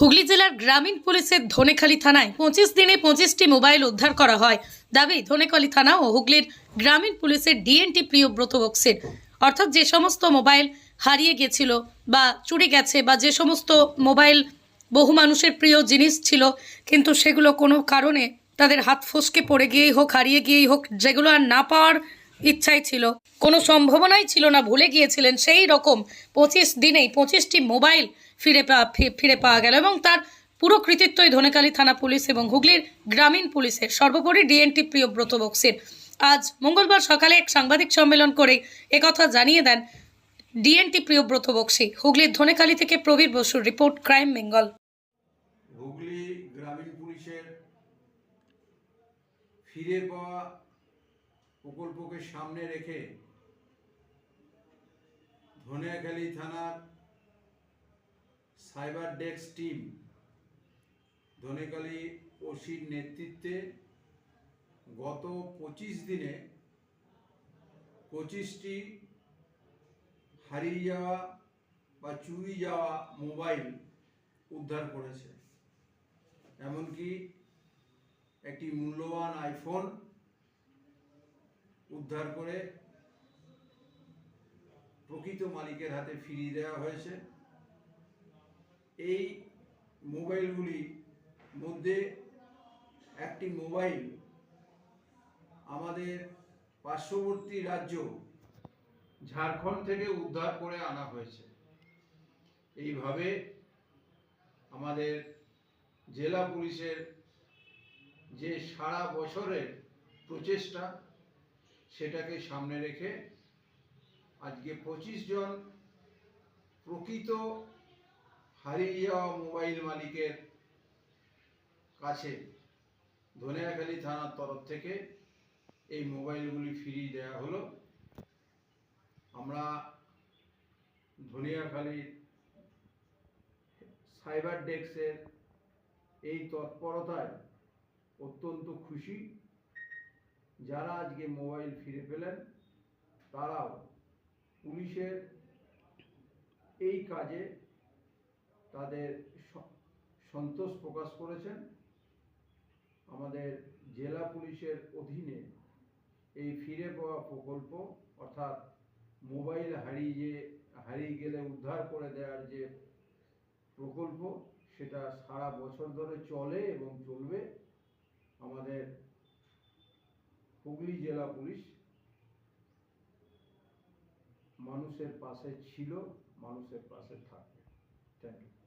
হুগলি জেলার গ্রামীণ পুলিশের ধনেখালি থানায় পঁচিশ দিনে পঁচিশটি মোবাইল উদ্ধার করা হয়। দাবি, ধনেখালি থানা ও হুগলির গ্রামীণ পুলিশের ডিএনটি প্রিয়ব্রত বক্সের। অর্থাৎ যে সমস্ত মোবাইল হারিয়ে গেছিল বা চুরি গেছে বা যে সমস্ত মোবাইল বহু মানুষের প্রিয় জিনিস ছিল, কিন্তু সেগুলো কোনো কারণে তাদের হাত ফসকে পড়ে গিয়েই হোক, হারিয়ে গিয়েই হোক, যেগুলো আর না পাওয়ার ইচ্ছাই ছিল, কোনো সম্ভাবনাই ছিল না, ভুলে গিয়েছিলেন। সেই রকম পঁচিশ দিনেই পঁচিশটি মোবাইল ফিরে পাওয়া ফিরে পাওয়া গেল এবং তার পুরো কৃতিত্বই ধনেকালী থানা পুলিশ এবং হুগলির গ্রামীণ পুলিশের। সর্বোপরি ডিএনটি প্রিয়ব্রত বক্সের। আজ মঙ্গলবার সকালে এক সাংবাদিক সম্মেলন করে একথা জানিয়ে দেন ডিএনটি প্রিয়ব্রত বক্সি, হুগলির ধনেকালী থেকে প্রবীর বসুর রিপোর্ট, ক্রাইম বেঙ্গল। হুগলি গ্রামীণ পুলিশের ফিরে পাওয়া প্রকল্পকে সামনে রেখে ধনিয়াখালী থানার সাইবার ডেস্ক টিম ধনেখালী ওসির নেতৃত্বে গত পঁচিশ দিনে পঁচিশটি হারিয়ে যাওয়া বা চুরি যাওয়া মোবাইল উদ্ধার করেছে। এমনকি একটি মূল্যবান আইফোন উদ্ধার করে প্রকৃত মালিকের হাতে ফিরিয়ে দেওয়া হয়েছে। এই মোবাইলগুলি মধ্যে একটি মোবাইল আমাদের পার্শ্ববর্তী রাজ্য ঝাড়খণ্ড থেকে উদ্ধার করে আনা হয়েছে। এইভাবে আমাদের জেলা পুলিশের যে সারা বছরের প্রচেষ্টা, সেটাকে সামনে রেখে আজকে পঁচিশ জন প্রকৃত হারিয়ে যাওয়া মোবাইল মালিকের কাছে ধনিয়াখালী থানার তরফ থেকে এই মোবাইলগুলি ফিরিয়ে দেওয়া হলো। আমরা ধনিয়াখালীর সাইবার ডেস্কের এই তৎপরতায় অত্যন্ত খুশি। যারা আজকে মোবাইল ফিরে পেলেন, তারাও পুলিশের এই কাজে তাদের সন্তোষ প্রকাশ করেছেন। আমাদের জেলা পুলিশের অধীনে এই ফিরে পাওয়া প্রকল্প, অর্থাৎ মোবাইল হারিয়ে হারিয়ে গেলে উদ্ধার করে দেওয়ার যে প্রকল্প, সেটা সারা বছর ধরে চলে এবং চলবে। আমাদের হুগলি জেলা পুলিশ মানুষের পাশে ছিল, মানুষের পাশে থাকবে। Thank you